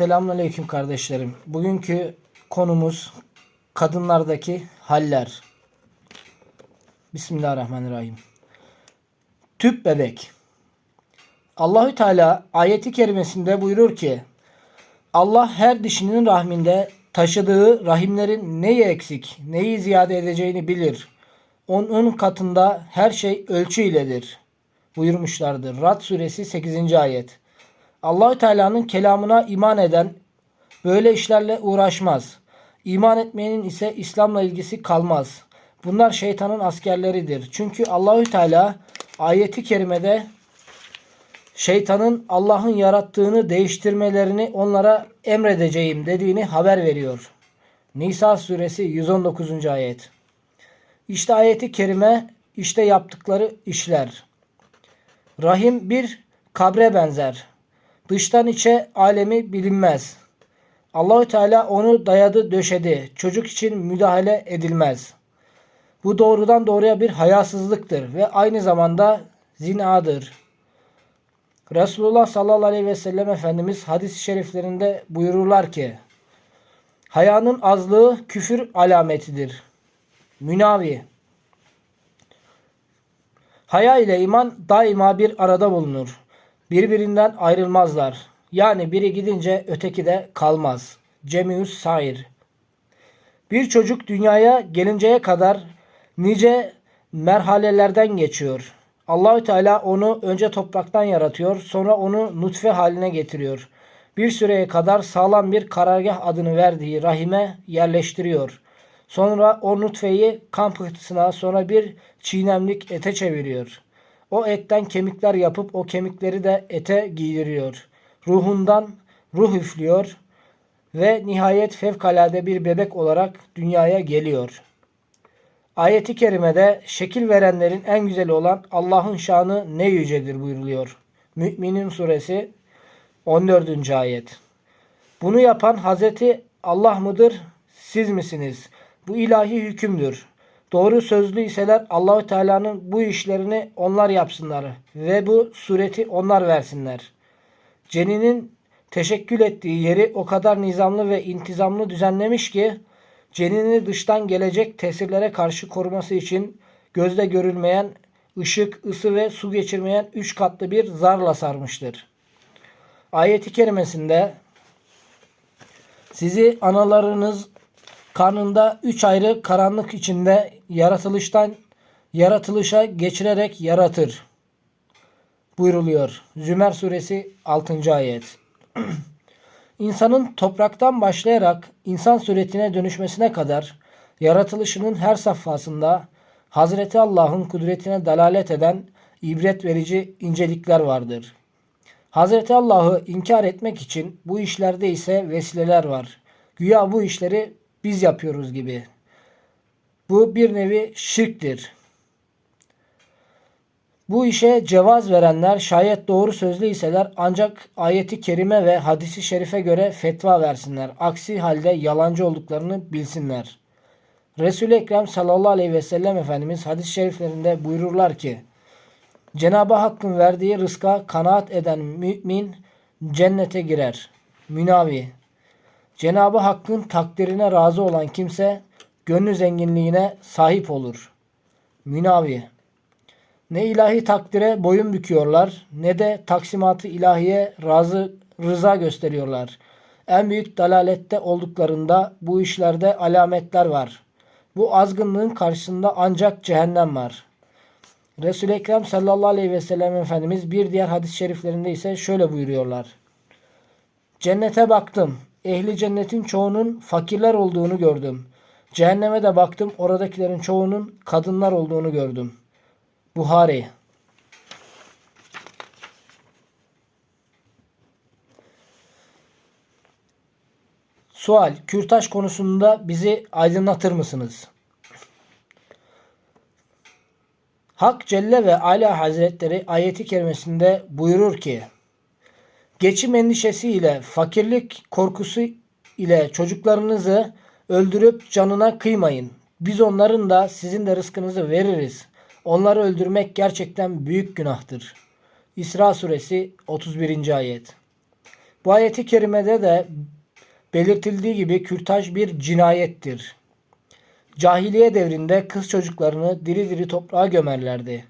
Selamünaleyküm kardeşlerim. Bugünkü konumuz kadınlardaki haller. Bismillahirrahmanirrahim. Tüp bebek. Allahü Teala ayeti kerimesinde buyurur ki Allah her dişinin rahminde taşıdığı rahimlerin neyi eksik, neyi ziyade edeceğini bilir. Onun katında her şey ölçü iledir. Buyurmuşlardır. Rad suresi 8. ayet. Allahü Teala'nın kelamına iman eden böyle işlerle uğraşmaz. İman etmeyenin ise İslam'la ilgisi kalmaz. Bunlar şeytanın askerleridir. Çünkü Allahü Teala ayeti kerimede şeytanın Allah'ın yarattığını değiştirmelerini onlara emredeceğim dediğini haber veriyor. Nisa suresi 119. ayet. İşte ayeti kerime işte yaptıkları işler. Rahim bir kabre benzer. Dıştan içe alemi bilinmez. Allahü Teala onu dayadı döşedi. Çocuk için müdahale edilmez. Bu doğrudan doğruya bir hayasızlıktır ve aynı zamanda zinadır. Resulullah sallallahu aleyhi ve sellem Efendimiz hadis-i şeriflerinde buyururlar ki Hayanın azlığı küfür alametidir. Münavi Haya ile iman daima bir arada bulunur. Birbirinden ayrılmazlar. Yani biri gidince öteki de kalmaz. Cemius Sair Bir çocuk dünyaya gelinceye kadar nice merhalelerden geçiyor. Allahü Teala onu önce topraktan yaratıyor, sonra onu nutfe haline getiriyor. Bir süreye kadar sağlam bir karargah adını verdiği rahime yerleştiriyor. Sonra o nutfeyi kan pıhtısına, sonra bir çiğnemlik ete çeviriyor. O etten kemikler yapıp o kemikleri de ete giydiriyor. Ruhundan ruh üflüyor ve nihayet fevkalade bir bebek olarak dünyaya geliyor. Ayeti kerimede şekil verenlerin en güzeli olan Allah'ın şanı ne yücedir buyuruluyor. Müminin suresi 14. ayet. Bunu yapan Hazreti Allah mıdır? Siz misiniz? Bu ilahi hükümdür. Doğru sözlü iseler Allahü Teala'nın bu işlerini onlar yapsınlar ve bu sureti onlar versinler. Ceninin teşekkül ettiği yeri o kadar nizamlı ve intizamlı düzenlemiş ki cenini dıştan gelecek tesirlere karşı koruması için gözle görülmeyen ışık, ısı ve su geçirmeyen üç katlı bir zarla sarmıştır. Ayeti kerimesinde sizi analarınız karnında üç ayrı karanlık içinde yaratılıştan yaratılışa geçirerek yaratır. Buyruluyor. Zümer suresi 6. ayet. İnsanın topraktan başlayarak insan suretine dönüşmesine kadar yaratılışının her safhasında Hazreti Allah'ın kudretine dalalet eden ibret verici incelikler vardır. Hazreti Allah'ı inkar etmek için bu işlerde ise vesileler var. Güya bu işleri biz yapıyoruz gibi. Bu bir nevi şirktir. Bu işe cevaz verenler şayet doğru sözlü iseler ancak ayeti kerime ve hadisi şerife göre fetva versinler. Aksi halde yalancı olduklarını bilsinler. Resul-i Ekrem sallallahu aleyhi ve sellem Efendimiz hadis-i şeriflerinde buyururlar ki Cenab-ı Hakk'ın verdiği rızka kanaat eden mümin cennete girer. Münavi Cenab-ı Hakk'ın takdirine razı olan kimse gönlü zenginliğine sahip olur. Münavi Ne ilahi takdire boyun büküyorlar ne de taksimatı ilahiye razı rıza gösteriyorlar. En büyük dalalette olduklarında bu işlerde alametler var. Bu azgınlığın karşısında ancak cehennem var. Resul-i Ekrem sallallahu aleyhi ve sellem Efendimiz bir diğer hadis-i şeriflerinde ise şöyle buyuruyorlar. Cennete baktım. Ehli cennetin çoğunun fakirler olduğunu gördüm. Cehenneme de baktım. Oradakilerin çoğunun kadınlar olduğunu gördüm. Buhari Sual, kürtaj konusunda bizi aydınlatır mısınız? Hak Celle ve Ala Hazretleri ayeti kerimesinde buyurur ki Geçim endişesi ile fakirlik korkusu ile çocuklarınızı öldürüp canına kıymayın. Biz onların da sizin de rızkınızı veririz. Onları öldürmek gerçekten büyük günahtır. İsra suresi 31. ayet. Bu ayeti kerimede de belirtildiği gibi kürtaj bir cinayettir. Cahiliye devrinde kız çocuklarını diri diri toprağa gömerlerdi.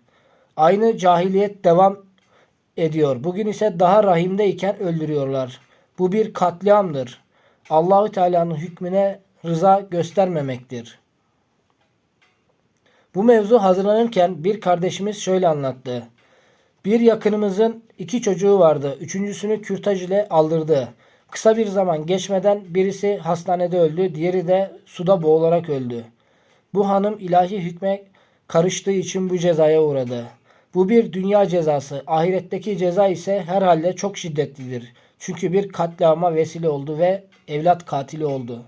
Aynı cahiliyet devam ediyor. Bugün ise daha rahimdeyken öldürüyorlar. Bu bir katliamdır. Allahü Teala'nın hükmüne rıza göstermemektir. Bu mevzu hazırlanırken bir kardeşimiz şöyle anlattı. Bir yakınımızın iki çocuğu vardı. Üçüncüsünü kürtaj ile aldırdı. Kısa bir zaman geçmeden birisi hastanede öldü, diğeri de suda boğularak öldü. Bu hanım ilahi hükme karıştığı için bu cezaya uğradı. Bu bir dünya cezası. Ahiretteki ceza ise herhalde çok şiddetlidir. Çünkü bir katliama vesile oldu ve evlat katili oldu.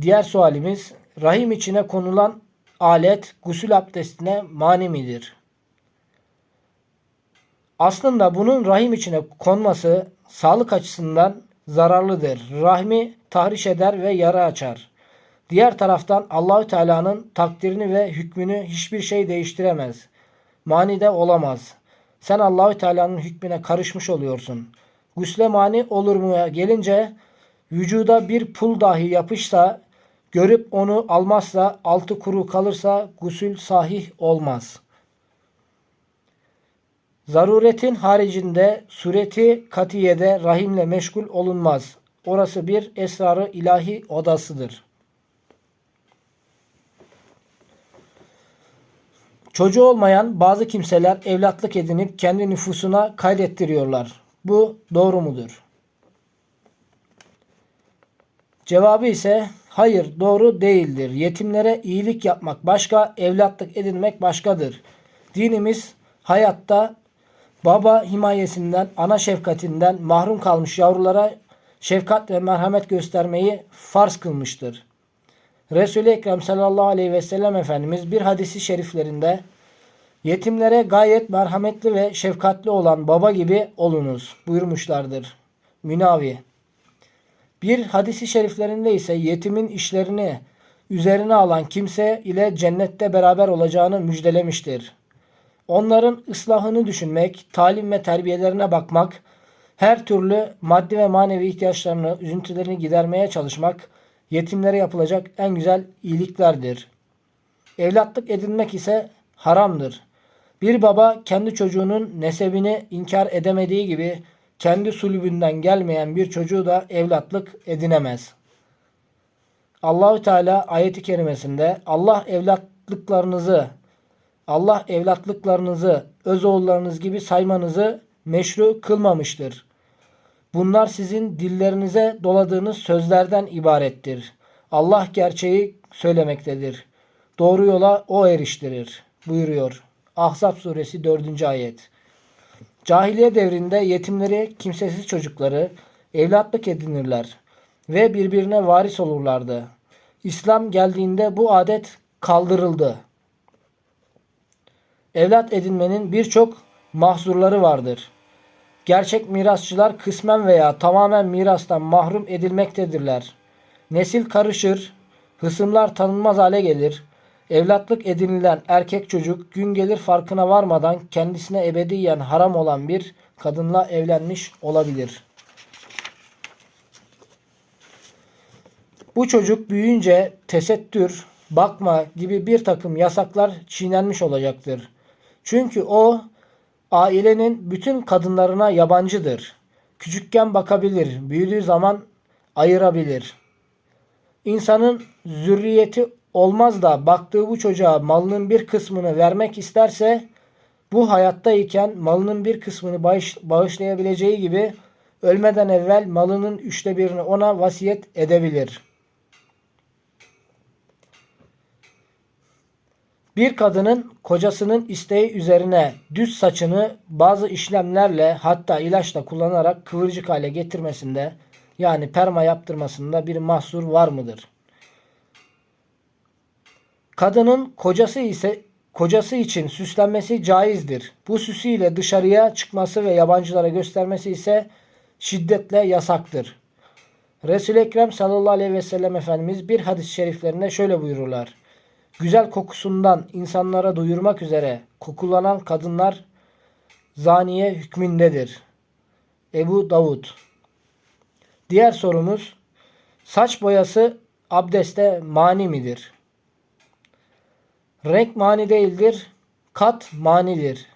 Diğer sualimiz rahim içine konulan alet gusül abdestine mani midir? Aslında bunun rahim içine konması sağlık açısından zararlıdır. Rahmi tahriş eder ve yara açar. Diğer taraftan Allahü Teala'nın takdirini ve hükmünü hiçbir şey değiştiremez. Mani de olamaz. Sen Allahü Teala'nın hükmüne karışmış oluyorsun. Gusle mani olur mu gelince vücuda bir pul dahi yapışsa görüp onu almazsa altı kuru kalırsa gusül sahih olmaz. Zaruretin haricinde sureti katiyede rahimle meşgul olunmaz. Orası bir esrarı ilahi odasıdır. Çocuğu olmayan bazı kimseler evlatlık edinip kendi nüfusuna kaydettiriyorlar. Bu doğru mudur? Cevabı ise hayır doğru değildir. Yetimlere iyilik yapmak başka, evlatlık edinmek başkadır. Dinimiz hayatta baba himayesinden, ana şefkatinden mahrum kalmış yavrulara şefkat ve merhamet göstermeyi farz kılmıştır. Resul-i Ekrem sallallahu aleyhi ve sellem Efendimiz bir hadisi şeriflerinde yetimlere gayet merhametli ve şefkatli olan baba gibi olunuz buyurmuşlardır. Münavi bir hadisi şeriflerinde ise yetimin işlerini üzerine alan kimse ile cennette beraber olacağını müjdelemiştir. Onların ıslahını düşünmek, talim ve terbiyelerine bakmak, her türlü maddi ve manevi ihtiyaçlarını, üzüntülerini gidermeye çalışmak yetimlere yapılacak en güzel iyiliklerdir. Evlatlık edinmek ise haramdır. Bir baba kendi çocuğunun nesebini inkar edemediği gibi kendi sulbünden gelmeyen bir çocuğu da evlatlık edinemez. Allahü Teala ayeti kerimesinde Allah evlatlıklarınızı Allah evlatlıklarınızı öz oğullarınız gibi saymanızı meşru kılmamıştır. Bunlar sizin dillerinize doladığınız sözlerden ibarettir. Allah gerçeği söylemektedir. Doğru yola o eriştirir buyuruyor. Ahzab suresi 4. ayet. Cahiliye devrinde yetimleri, kimsesiz çocukları evlatlık edinirler ve birbirine varis olurlardı. İslam geldiğinde bu adet kaldırıldı. Evlat edinmenin birçok mahzurları vardır. Gerçek mirasçılar kısmen veya tamamen mirastan mahrum edilmektedirler. Nesil karışır, hısımlar tanınmaz hale gelir. Evlatlık edinilen erkek çocuk gün gelir farkına varmadan kendisine ebediyen haram olan bir kadınla evlenmiş olabilir. Bu çocuk büyüyünce tesettür, bakma gibi bir takım yasaklar çiğnenmiş olacaktır. Çünkü o ailenin bütün kadınlarına yabancıdır. Küçükken bakabilir, büyüdüğü zaman ayırabilir. İnsanın zürriyeti olmaz da baktığı bu çocuğa malının bir kısmını vermek isterse bu hayattayken malının bir kısmını bağış, bağışlayabileceği gibi ölmeden evvel malının üçte birini ona vasiyet edebilir. Bir kadının kocasının isteği üzerine düz saçını bazı işlemlerle hatta ilaçla kullanarak kıvırcık hale getirmesinde yani perma yaptırmasında bir mahsur var mıdır? Kadının kocası ise kocası için süslenmesi caizdir. Bu süsüyle dışarıya çıkması ve yabancılara göstermesi ise şiddetle yasaktır. Resul-i Ekrem sallallahu aleyhi ve sellem Efendimiz bir hadis-i şeriflerinde şöyle buyururlar. Güzel kokusundan insanlara duyurmak üzere kokulanan kadınlar zaniye hükmündedir. Ebu Davud. Diğer sorumuz saç boyası abdeste mani midir? Renk mani değildir, kat manidir.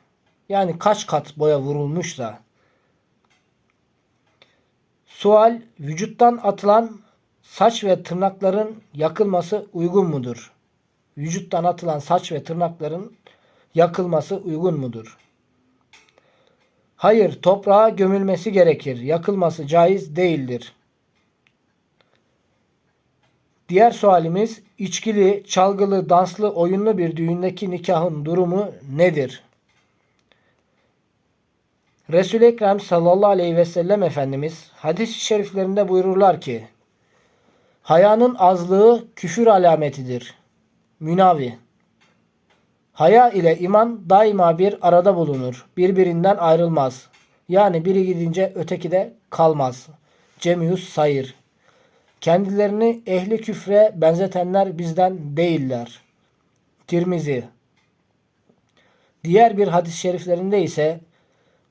Yani kaç kat boya vurulmuşsa. Sual vücuttan atılan saç ve tırnakların yakılması uygun mudur? Vücuttan atılan saç ve tırnakların yakılması uygun mudur? Hayır, toprağa gömülmesi gerekir. Yakılması caiz değildir. Diğer sualimiz içkili, çalgılı, danslı, oyunlu bir düğündeki nikahın durumu nedir? Resul-i Ekrem sallallahu aleyhi ve sellem Efendimiz hadis-i şeriflerinde buyururlar ki Hayanın azlığı küfür alametidir. Münavi Haya ile iman daima bir arada bulunur. Birbirinden ayrılmaz. Yani biri gidince öteki de kalmaz. Cemius sayır. Kendilerini ehli küfre benzetenler bizden değiller. Tirmizi. Diğer bir hadis-i şeriflerinde ise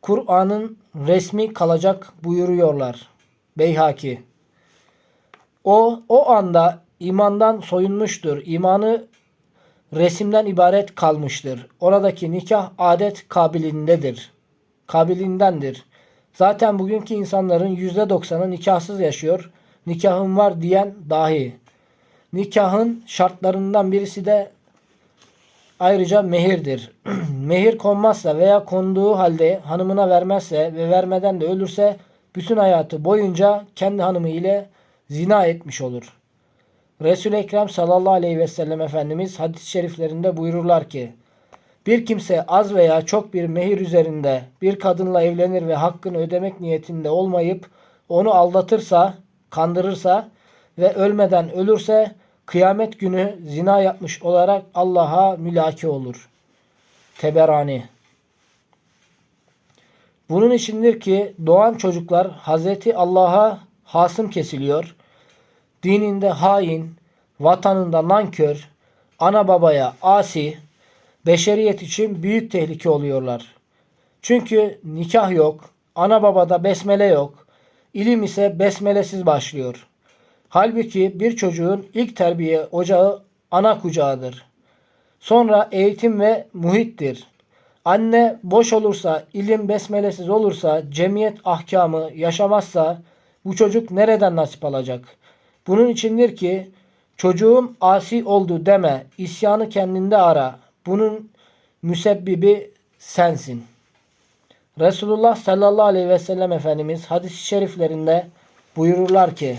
Kur'an'ın resmi kalacak buyuruyorlar. Beyhaki. O o anda imandan soyunmuştur. İmanı resimden ibaret kalmıştır. Oradaki nikah adet kabilindedir. Kabilindendir. Zaten bugünkü insanların %90'ı nikahsız yaşıyor. Nikahım var diyen dahi. Nikahın şartlarından birisi de ayrıca mehirdir. Mehir konmazsa veya konduğu halde hanımına vermezse ve vermeden de ölürse bütün hayatı boyunca kendi hanımı ile zina etmiş olur. Resul-i Ekrem sallallahu aleyhi ve sellem Efendimiz hadis-i şeriflerinde buyururlar ki bir kimse az veya çok bir mehir üzerinde bir kadınla evlenir ve hakkını ödemek niyetinde olmayıp onu aldatırsa, kandırırsa ve ölmeden ölürse kıyamet günü zina yapmış olarak Allah'a mülaki olur. Teberani Bunun içindir ki doğan çocuklar Hazreti Allah'a hasım kesiliyor dininde hain, vatanında nankör, ana babaya asi, beşeriyet için büyük tehlike oluyorlar. Çünkü nikah yok, ana babada besmele yok, ilim ise besmelesiz başlıyor. Halbuki bir çocuğun ilk terbiye ocağı ana kucağıdır. Sonra eğitim ve muhittir. Anne boş olursa, ilim besmelesiz olursa, cemiyet ahkamı yaşamazsa bu çocuk nereden nasip alacak? Bunun içindir ki çocuğum asi oldu deme. İsyanı kendinde ara. Bunun müsebbibi sensin. Resulullah sallallahu aleyhi ve sellem Efendimiz hadis-i şeriflerinde buyururlar ki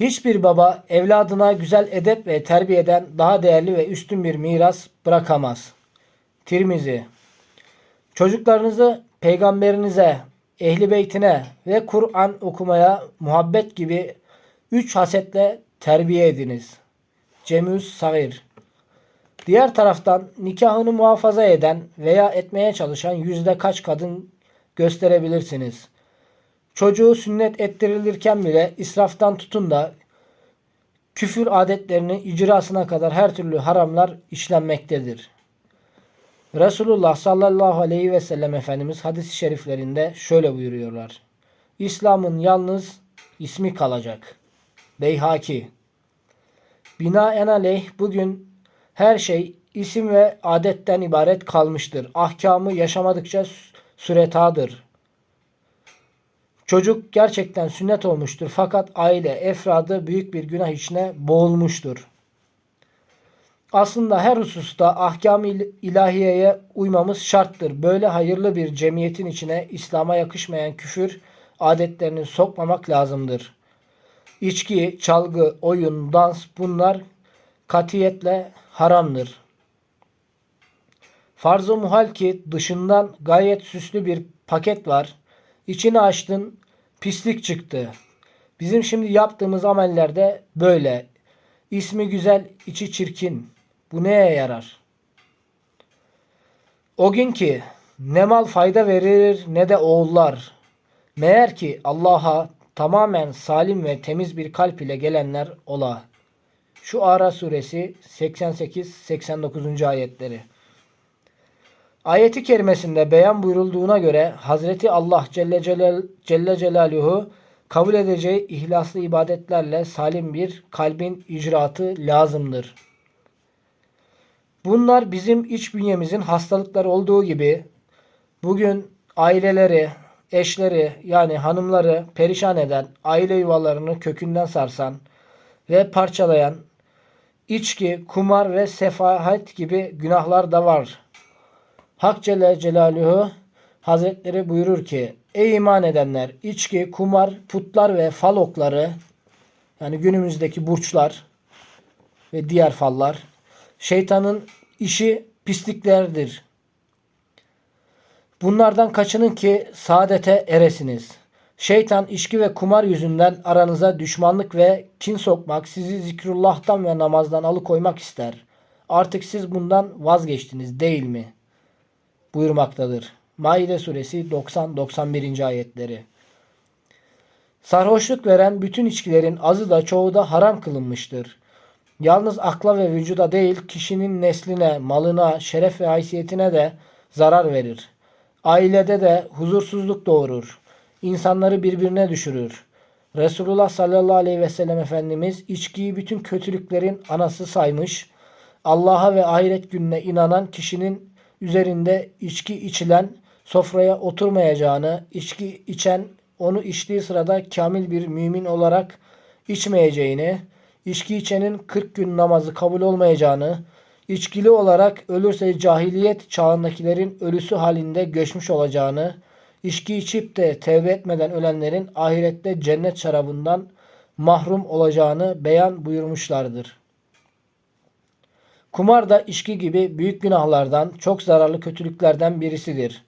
Hiçbir baba evladına güzel edep ve terbiyeden daha değerli ve üstün bir miras bırakamaz. Tirmizi Çocuklarınızı peygamberinize, ehli beytine ve Kur'an okumaya muhabbet gibi üç hasetle terbiye ediniz. Cemüs Sagir Diğer taraftan nikahını muhafaza eden veya etmeye çalışan yüzde kaç kadın gösterebilirsiniz. Çocuğu sünnet ettirilirken bile israftan tutun da küfür adetlerini icrasına kadar her türlü haramlar işlenmektedir. Resulullah sallallahu aleyhi ve sellem Efendimiz hadis-i şeriflerinde şöyle buyuruyorlar. İslam'ın yalnız ismi kalacak. Beyhaki Binaenaleyh bugün her şey isim ve adetten ibaret kalmıştır. Ahkamı yaşamadıkça süretadır. Çocuk gerçekten sünnet olmuştur fakat aile efradı büyük bir günah içine boğulmuştur. Aslında her hususta ahkam ilahiyeye uymamız şarttır. Böyle hayırlı bir cemiyetin içine İslam'a yakışmayan küfür adetlerini sokmamak lazımdır. İçki, çalgı, oyun, dans bunlar katiyetle haramdır. Farz-ı muhal ki dışından gayet süslü bir paket var. İçini açtın pislik çıktı. Bizim şimdi yaptığımız amellerde böyle. İsmi güzel, içi çirkin. Bu neye yarar? O gün ki ne mal fayda verir ne de oğullar. Meğer ki Allah'a tamamen salim ve temiz bir kalp ile gelenler ola. Şu Ara suresi 88-89. ayetleri. Ayeti kerimesinde beyan buyurulduğuna göre Hazreti Allah Celle, Celal, Celle Celaluhu kabul edeceği ihlaslı ibadetlerle salim bir kalbin icraatı lazımdır. Bunlar bizim iç bünyemizin hastalıkları olduğu gibi bugün aileleri, eşleri yani hanımları perişan eden, aile yuvalarını kökünden sarsan ve parçalayan içki, kumar ve sefahet gibi günahlar da var. Hak Celle Celaluhu Hazretleri buyurur ki Ey iman edenler içki, kumar, putlar ve fal okları yani günümüzdeki burçlar ve diğer fallar şeytanın işi pisliklerdir. Bunlardan kaçının ki saadete eresiniz. Şeytan içki ve kumar yüzünden aranıza düşmanlık ve kin sokmak, sizi zikrullah'tan ve namazdan alıkoymak ister. Artık siz bundan vazgeçtiniz değil mi? buyurmaktadır. Maide suresi 90-91. ayetleri. Sarhoşluk veren bütün içkilerin azı da çoğu da haram kılınmıştır. Yalnız akla ve vücuda değil kişinin nesline, malına, şeref ve haysiyetine de zarar verir. Ailede de huzursuzluk doğurur. İnsanları birbirine düşürür. Resulullah sallallahu aleyhi ve sellem Efendimiz içkiyi bütün kötülüklerin anası saymış. Allah'a ve ahiret gününe inanan kişinin üzerinde içki içilen sofraya oturmayacağını, içki içen onu içtiği sırada kamil bir mümin olarak içmeyeceğini, içki içenin 40 gün namazı kabul olmayacağını, içkili olarak ölürse cahiliyet çağındakilerin ölüsü halinde göçmüş olacağını, içki içip de tevbe etmeden ölenlerin ahirette cennet şarabından mahrum olacağını beyan buyurmuşlardır. Kumar da içki gibi büyük günahlardan, çok zararlı kötülüklerden birisidir.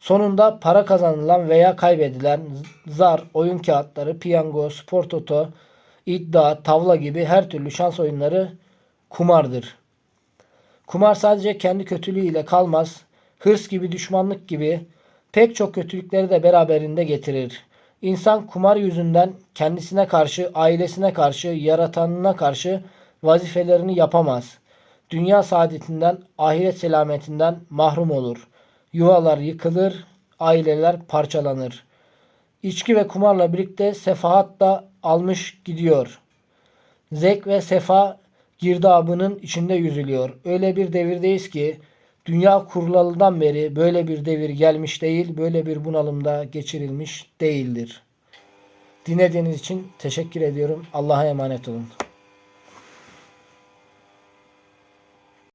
Sonunda para kazanılan veya kaybedilen zar, oyun kağıtları, piyango, spor toto, iddia, tavla gibi her türlü şans oyunları kumardır. Kumar sadece kendi kötülüğüyle kalmaz, hırs gibi, düşmanlık gibi pek çok kötülükleri de beraberinde getirir. İnsan kumar yüzünden kendisine karşı, ailesine karşı, yaratanına karşı vazifelerini yapamaz. Dünya saadetinden, ahiret selametinden mahrum olur. Yuvalar yıkılır, aileler parçalanır. İçki ve kumarla birlikte sefahat da almış gidiyor. Zevk ve sefa girdabının içinde yüzülüyor. Öyle bir devirdeyiz ki dünya kurulalıdan beri böyle bir devir gelmiş değil, böyle bir bunalımda geçirilmiş değildir. Dinlediğiniz için teşekkür ediyorum. Allah'a emanet olun.